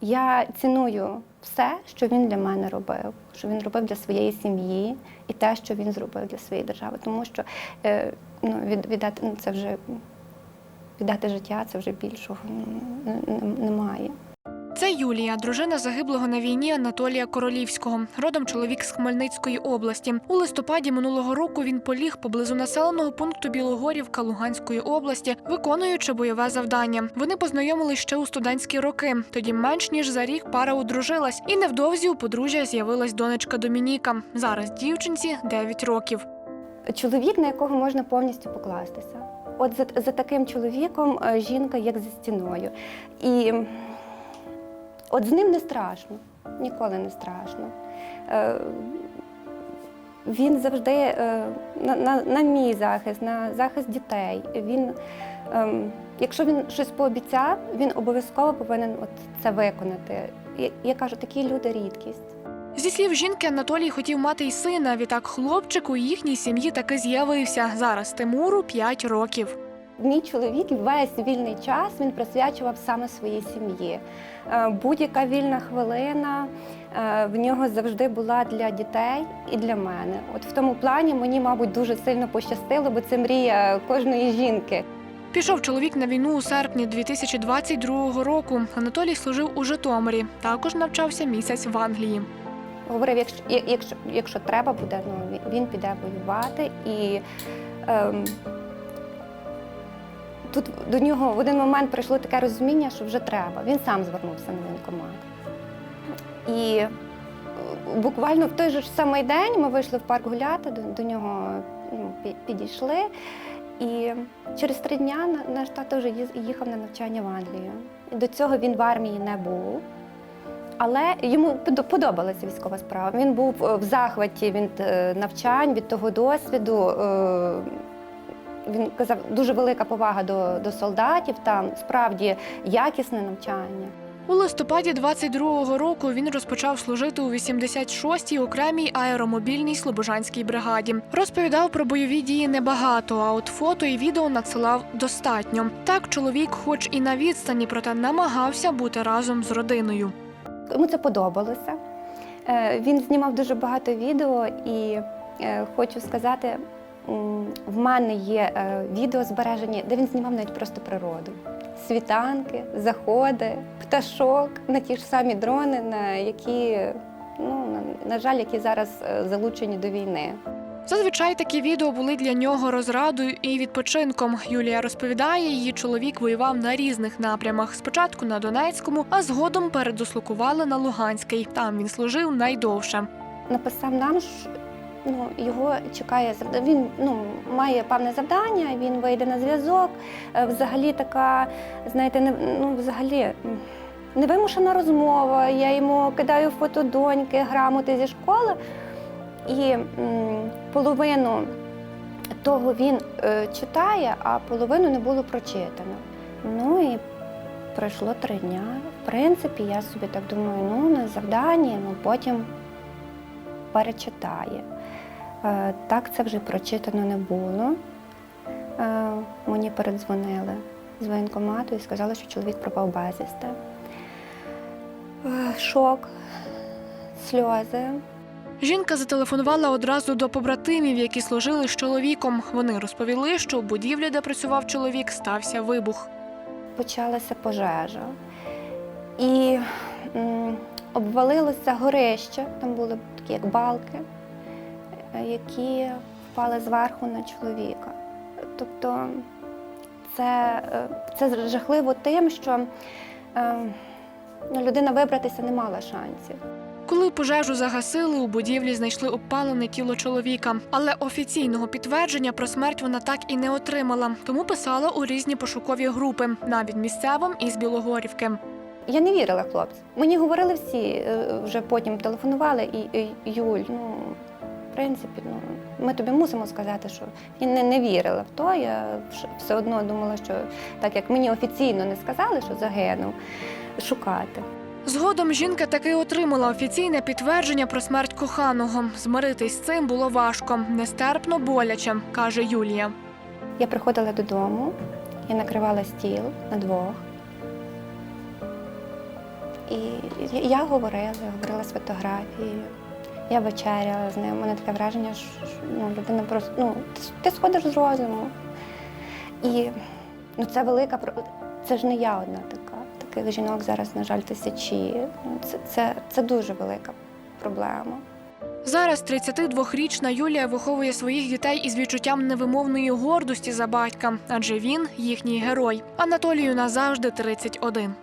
Я ціную все, що він для мене робив, що він робив для своєї сім'ї, і те, що він зробив для своєї держави. Тому що е, ну, від, віддати ну, це вже віддати життя, це вже більшого ну, н- н- немає. Це Юлія, дружина загиблого на війні Анатолія Королівського. Родом чоловік з Хмельницької області. У листопаді минулого року він поліг поблизу населеного пункту Білогорівка Луганської області, виконуючи бойове завдання. Вони познайомились ще у студентські роки. Тоді менш ніж за рік пара одружилась, і невдовзі у подружжя з'явилась донечка Домініка. Зараз дівчинці 9 років. Чоловік, на якого можна повністю покластися. От за, за таким чоловіком е, жінка як за стіною. І от з ним не страшно, ніколи не страшно. Е, Він завжди е, на, на, на мій захист, на захист дітей. Він, ем, якщо він щось пообіцяв, він обов'язково повинен от це виконати. Я, я кажу, такі люди рідкість. Зі слів жінки, Анатолій хотів мати й сина. Відтак хлопчик у їхній сім'ї таки з'явився. Зараз Тимуру 5 років. Мій чоловік весь вільний час він присвячував саме своїй сім'ї. Е, Будь-яка вільна хвилина е, в нього завжди була для дітей і для мене. От в тому плані мені, мабуть, дуже сильно пощастило, бо це мрія кожної жінки. Пішов чоловік на війну у серпні 2022 року. Анатолій служив у Житомирі. Також навчався місяць в Англії. Говорив, якщо, якщо, якщо треба буде, ну він- він піде воювати. І ем, тут до нього в один момент прийшло таке розуміння, що вже треба. Він сам звернувся на воєнкомат. І е, буквально в той же ж самий день ми вийшли в парк гуляти, до, до нього ну, підійшли. І через три дня наш тато вже їхав на навчання в Англію. До цього він в армії не був. Але йому подобалася військова справа. Він був е, в захваті від е, навчань, від того досвіду. Він казав, дуже велика повага до, до солдатів, там справді якісне навчання. У листопаді 22-го року він розпочав служити у 86-й окремій аеромобільній слобожанській бригаді. Розповідав про бойові дії небагато, а от фото і відео надсилав достатньо. Так чоловік, хоч і на відстані, проте намагався бути разом з родиною. Йому це подобалося. Е, Він знімав дуже багато відео, і е, хочу сказати, в мене є е, відео збережені, де він знімав навіть просто природу. Світанки, заходи, пташок на ті ж самі дрони, на які, ну, на, жаль, які зараз е, залучені до війни. Зазвичай такі відео були для нього розрадою і відпочинком. Юлія розповідає, її чоловік воював на різних напрямах. Спочатку на Донецькому, а згодом передослокували на Луганський. Там він служив найдовше. написав нам, ну, його чекає. Він ну, має певне завдання, він вийде на зв'язок. Е, Взагалі така, знаєте, не, ну, взагалі. Невимушена розмова, я йому кидаю фото доньки, грамоти зі школи, і половину того він е, читає, а половину не було прочитано. Ну і пройшло три дня. В принципі, я собі так думаю, ну на завданні, ну потім перечитає. Е, Так це вже прочитано не було. Е, Мені передзвонили з воєнкомату і сказали, що чоловік пропав безвісти. Е, Шок, сльози. Жінка зателефонувала одразу до побратимів, які служили з чоловіком. Вони розповіли, що у будівлі, де працював чоловік, стався вибух. почалася пожежа. І м, обвалилося горище, там були такі як балки, які впали зверху на чоловіка. Тобто це, е, це жахливо тим, що е, ну, людина вибратися не мала шансів. Коли пожежу загасили, у будівлі знайшли обпалене тіло чоловіка. Але офіційного підтвердження про смерть вона так і не отримала, тому писала у різні пошукові групи, навіть місцевим із Білогорівки. Я не вірила хлопцям. Мені говорили всі, е, вже потім телефонували, і, і Юль, ну, принципі, ну, ми тобі мусимо сказати, що я не, не вірила в то. Я все одно думала, що так як мені офіційно не сказали, що загинув, шукати. Згодом жінка таки отримала офіційне підтвердження про смерть коханого. Змиритись з цим було важко, нестерпно боляче, каже Юлія. Я приходила додому, я накривала стіл на двох. І я говорила, я говорила з фотографією. Я вечеряла з ним. У мене таке враження, що ну, людина просто ну, ти, сходиш з розуму. І ну, це велика це ж не я одна така. Таких жінок зараз, на жаль, тисячі. Це, це, це дуже велика проблема. Зараз 32-річна Юлія виховує своїх дітей із відчуттям невимовної гордості за батька, адже він їхній герой. Анатолію назавжди 31.